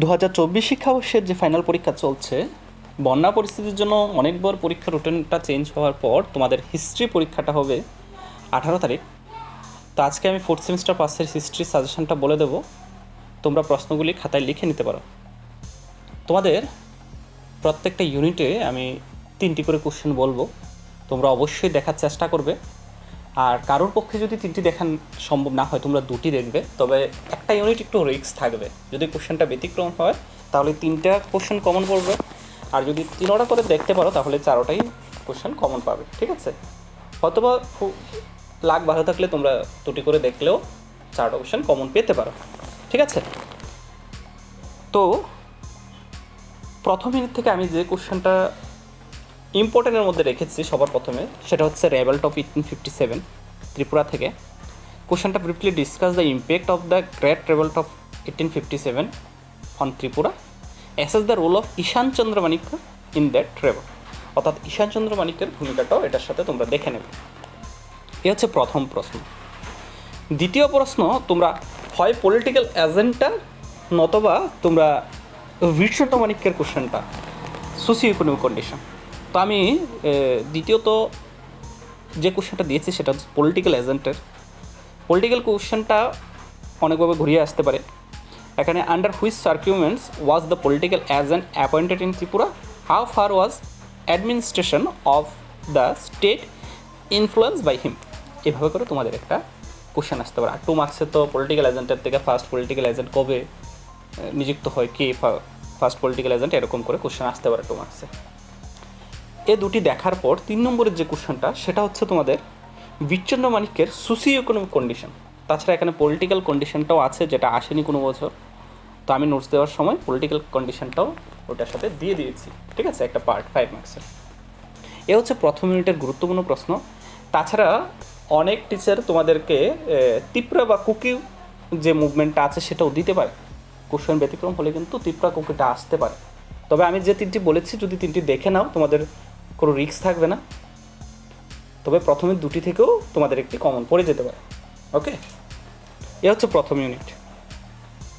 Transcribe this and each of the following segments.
দু হাজার চব্বিশ শিক্ষাবর্ষের যে ফাইনাল পরীক্ষা চলছে, বন্যা পরিস্থিতির জন্য অনেকবার পরীক্ষার রুটিনটা চেঞ্জ হওয়ার পর তোমাদের হিস্ট্রি পরীক্ষাটা হবে আঠারো তারিখ। তো আজকে আমি ফোর্থ সেমিস্টার পাসের হিস্ট্রি সাজেশনটা বলে দেবো। তোমরা প্রশ্নগুলি খাতায় লিখে নিতে পারো। তোমাদের প্রত্যেকটা ইউনিটে আমি তিনটি করে কোশ্চেন বলব। তোমরা অবশ্যই দেখার চেষ্টা করবে। আর কারোর পক্ষে যদি তিনটি দেখান সম্ভব না হয়, তোমরা দুটি দেখবে। তবে একটা ইউনিট একটু রিস্ক থাকবে। যদি কোশ্চেনটা ব্যতিক্রম হয়, তাহলে তিনটা কোশ্চেন কমন পড়বে আর যদি তিনোটা করে দেখতে পারো, তাহলে চারোটাই কোশ্চেন কমন পাবে। ঠিক আছে? খুব লাখ ভালো থাকলে তোমরা দুটি করে দেখলেও চারটা কোশ্চেন কমন পেতে পারো। ঠিক আছে? তো প্রথম ইউনিট থেকে আমি যে কোশ্চেনটা ইম্পর্টেন্টের মধ্যে রেখেছি সবার প্রথমে, সেটা হচ্ছে revolt of eighteen fifty seven Tripura থেকে। কোশ্চেনটা briefly discuss the impact of the great revolt of eighteen fifty seven on Tripura. Assess the role of Ishan Chandra Manikya in that rebel অর্থাৎ ঈশান চন্দ্র মানিক্যের ভূমিকাটাও এটার সাথে তোমরা দেখে নেবে। এ হচ্ছে প্রথম প্রশ্ন। দ্বিতীয় প্রশ্ন, তোমরা হয় পলিটিক্যাল এজেন্টটা নতবা তোমরা বিশ্বত মানিক্যের কোশ্চেনটা সোসিও ইকোনমিক কন্ডিশন তো আমি দ্বিতীয়ত যে কোশ্চেনটা দিয়েছি সেটা হচ্ছে পলিটিক্যাল এজেন্টের পলিটিক্যাল কোশ্চেনটা অনেকভাবে ঘুরিয়ে আসতে পারে। এখানে under which circumstances was the political agent appointed in Tripura? How far was administration of the state influence by him এভাবে করে তোমাদের একটা কোশ্চেন আসতে পারে। আর টু মার্কসে তো পলিটিক্যাল এজেন্টের থেকে ফার্স্ট পলিটিক্যাল এজেন্ট কবে নিযুক্ত হয়, কে ফার্স্ট পলিটিক্যাল এজেন্ট এরকম করে কোশ্চেন আসতে পারে টু মার্কসে এ দুটি দেখার পর তিন নম্বরের যে কোশ্চেনটা, সেটা হচ্ছে তোমাদের বিচ্ছন্ন মানিক্যের সোসিও ইকোনমিক কন্ডিশন তাছাড়া এখানে পলিটিক্যাল কন্ডিশনটাও আছে, যেটা আসেনি কোনো বছর। তো আমি নোটস দেওয়ার সময় পলিটিক্যাল কন্ডিশনটাও ওটার সাথে দিয়ে দিয়েছি। ঠিক আছে? একটা পার্ট ফাইভ মার্কসের এ হচ্ছে প্রথম ইউনিটের গুরুত্বপূর্ণ প্রশ্ন। তাছাড়া অনেক টিচার তোমাদেরকে তিপ্রা বা কুকি যে মুভমেন্টটা আছে, সেটাও দিতে পারে। কোশ্চেন ব্যতিক্রম হলে কিন্তু তিপ্রা কুকিটা আসতে পারে। তবে আমি যে তিনটি বলেছি, যদি তিনটি দেখে নাও, তোমাদের কোনো রিস্ক থাকবে না। তবে প্রথমে দুটি থেকেও তোমাদের একটি কমন পড়ে যেতে পারে। ওকে এ হচ্ছে প্রথম ইউনিট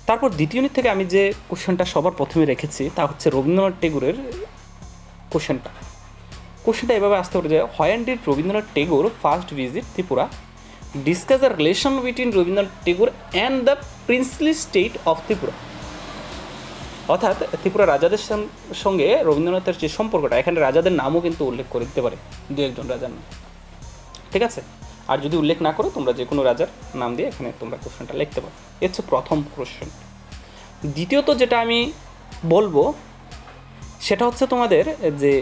তারপর দ্বিতীয় ইউনিট থেকে আমি যে কোশ্চেনটা সবার প্রথমে রেখেছি, তা হচ্ছে রবীন্দ্রনাথ টেগুরের কোশ্চেনটা কোশ্চেনটা এভাবে আসতে পারে যে when did Rabindranath Tagore first visit Tripura? Discuss the relation between Rabindranath Tagore and the princely state of Tripura. অর্থাৎ ত্রিপুরা রাজাদের সঙ্গে রবীন্দ্রনাথের যে সম্পর্কটা, এখানে রাজাদের নামও কিন্তু উল্লেখ করে দিতে পারে দু একজন রাজার নাম। ঠিক আছে? আর যদি উল্লেখ না করো, তোমরা যে কোনো রাজার নাম দিয়ে এখানে তোমরা কোশ্চেনটা লিখতে পারো। এ হচ্ছে প্রথম কোশ্চেন দ্বিতীয়ত যেটা আমি বলব, সেটা হচ্ছে তোমাদের যে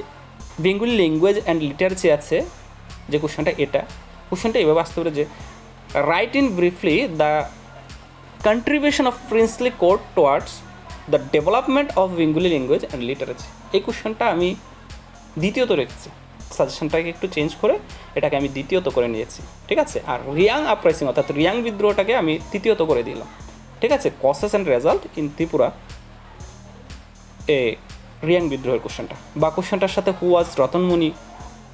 বেঙ্গলি ল্যাঙ্গুয়েজ অ্যান্ড লিটারেচার আছে, যে কোশ্চেনটা এটা। কোশ্চেনটা এভাবে আসতে পারে যে write in briefly the contribution of princely court towards the development of Bengali language and literature এই কোশ্চেনটা আমি দ্বিতীয়ত রেখেছি। সাজেশনটাকে একটু চেঞ্জ করে এটাকে আমি দ্বিতীয়ত করে নিয়েছি। ঠিক আছে? আর রিয়াং আপরাইসিং অর্থাৎ রিয়াং বিদ্রোহটাকে আমি তৃতীয়ত করে দিলাম। ঠিক আছে? Causes and result in Tripura a Riang বিদ্রোহের কোশ্চেনটা বা কোশ্চেনটার সাথে who was Ratanmani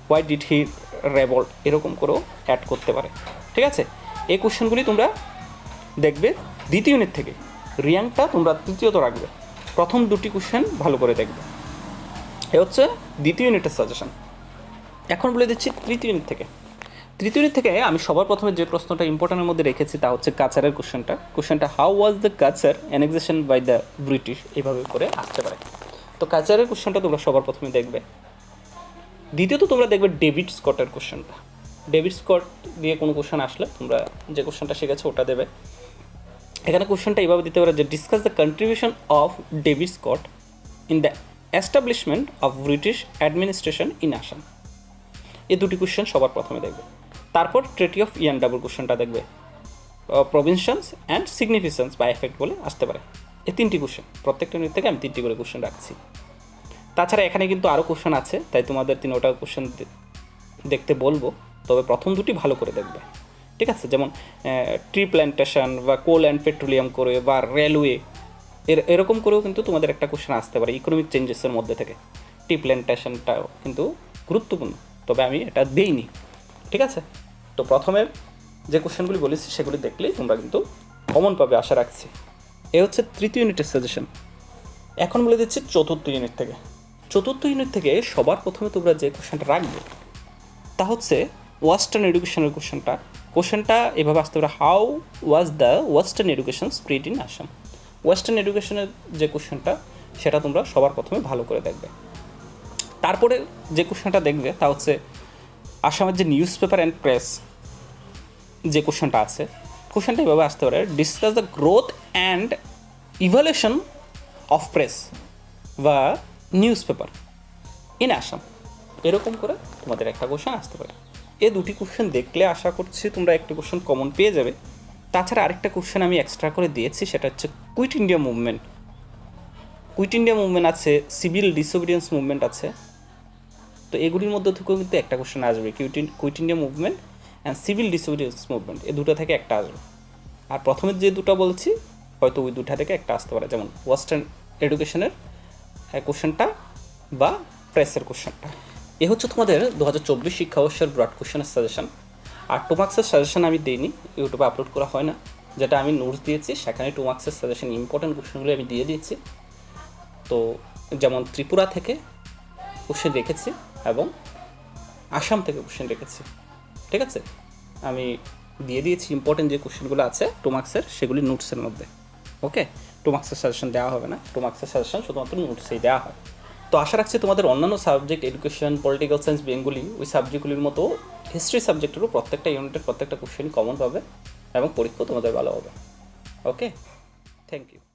why did he revolt এরকম করেও অ্যাড করতে পারে। ঠিক আছে? এই কোশ্চেনগুলি তোমরা দেখবে দ্বিতীয় ইউনিট থেকে। রিয়াংটা তোমরা তৃতীয়ত রাখবে। প্রথম দুটি কোশ্চেন ভালো করে দেখবে। এ হচ্ছে দ্বিতীয় ইউনিটের সাজেশন এখন বলে দিচ্ছি তৃতীয় ইউনিট থেকে। তৃতীয় ইউনিট থেকে আমি সবার প্রথমে যে প্রশ্নটা ইম্পর্টেন্টের মধ্যে রেখেছি তা হচ্ছে কাচারের কোশ্চেনটা কোশ্চেনটা how was the Cachar annexation by the British এইভাবে করে আসতে পারে। তো কাচারের কোশ্চেনটা তোমরা সবার প্রথমে দেখবে। দ্বিতীয়ত তোমরা দেখবে ডেভিড স্কটের কোশ্চেনটা ডেভিড স্কট দিয়ে কোনো কোশ্চেন আসলে তোমরা যে কোশ্চেনটা শিখেছো ওটা দেবে। এখানে কোশ্চেনটা এইভাবে দিতে পারে যে discuss the contribution of David Scott in the establishment of British administration in Assam এই দুটি কোশ্চেন সবার প্রথমে দেখবে। তারপর ট্রেটি অফ ইয়ান ডাবল কোশ্চেনটা দেখবে। প্রভিনশনস অ্যান্ড সিগনিফিকেন্স বা এফেক্ট বলে আসতে পারে। এই তিনটি কোশ্চেন, প্রত্যেকটা ইউনিট থেকে আমি তিনটি করে কোশ্চেন রাখছি। তাছাড়া এখানে কিন্তু আরও কোশ্চেন আছে, তাই তোমাদের তিনোটা কোশ্চেন দেখতে বলব, তবে প্রথম দুটি ভালো করে দেখবে। ঠিক আছে? যেমন ট্রি প্ল্যান্টেশন বা কোল অ্যান্ড পেট্রোলিয়াম করে বা রেলওয়ে, এর, এরকম করেও কিন্তু তোমাদের একটা কোশ্চেন আসতে পারে ইকোনমিক চেঞ্জেসের মধ্যে থেকে। টি প্ল্যান্টেশনটাও কিন্তু গুরুত্বপূর্ণ, তবে আমি এটা দেইনি। ঠিক আছে? তো প্রথমে যে কোশ্চেনগুলি বলেছি, সেগুলি দেখলেই তোমরা কিন্তু কমন পাবে, আশা রাখছি। এ হচ্ছে তৃতীয় ইউনিটের সাজেশন এখন বলে দিচ্ছি চতুর্থ ইউনিট থেকে। চতুর্থ ইউনিট থেকে সবার প্রথমে তোমরা যে কোশ্চেনটা রাখবে, তা হচ্ছে ওয়েস্টার্ন এডুকেশনের কোশ্চেনটা কোশ্চেনটা এভাবে আসতে পারে how was the western education spread in Assam western এডুকেশনের যে কোশ্চেনটা, সেটা তোমরা সবার প্রথমে ভালো করে দেখবে। তারপরে যে কোশ্চেনটা দেখবে, তা হচ্ছে আসামের যে নিউজ পেপার অ্যান্ড প্রেস যে কোশ্চেনটা আছে, কোশ্চেনটা এভাবে আসতে পারে discuss the growth and evaluation of press বা নিউজ পেপার ইন আসাম এরকম করে তোমাদের একটা কোশ্চেন আসতে পারে। এ দুটি কোশ্চেন দেখলে আশা করছি তোমরা একটি কোশ্চেন কমন পেয়ে যাবে। তাছাড়া আরেকটা কোশ্চেন আমি এক্সট্রা করে দিয়েছি, সেটা হচ্ছে quit India movement quit India movement আছে সিভিল ডিসোবিডিয়েন্স মুভমেন্ট আছে। তো এগুলির মধ্যে থেকেও কিন্তু একটা কোশ্চেন আসবে quit quit India movement and civil disobedience movement এই দুটো থেকে একটা আসবে। আর প্রথমে যে দুটো বলছি, হয়তো ওই দুটা থেকে একটা আসতে পারে, যেমন ওয়েস্টার্ন এডুকেশনের কোশ্চেনটা বা প্রেসের কোশ্চেনটা এ হচ্ছে তোমাদের দু হাজার চব্বিশ শিক্ষাবর্ষের ব্রড কোশ্চেনের সাজেশন আর টু মার্ক্সের সাজেশন আমি দিইনি, ইউটিউবে আপলোড করা হয় না। যেটা আমি নোটস দিয়েছি, সেখানে টু মার্ক্সের সাজেশন ইম্পর্টেন্ট কোশ্চেনগুলো আমি দিয়ে দিয়েছি। তো যেমন ত্রিপুরা থেকে কোশ্চেন রেখেছি এবং আসাম থেকে কোশ্চেন রেখেছি। ঠিক আছে? আমি দিয়ে দিয়েছি ইম্পর্টেন্ট যে কোশ্চেনগুলো আছে টু মার্ক্সের সেগুলি নোটসের মধ্যে। ওকে টু মার্ক্সের সাজেশন দেওয়া হবে না। টু মার্ক্সের সাজেশন শুধুমাত্র নোটসেই দেওয়া হয়। তো আশা রাখছি তোমাদের অন্যান্য subject education political science Bengali ওই সাবজেক্টগুলির মতো হিস্ট্রি সাবজেক্টেরও প্রত্যেকটা ইউনিটের প্রত্যেকটা কোশ্চেন কমন পাবে এবং পরীক্ষা তোমাদের ভালো হবে। Okay thank you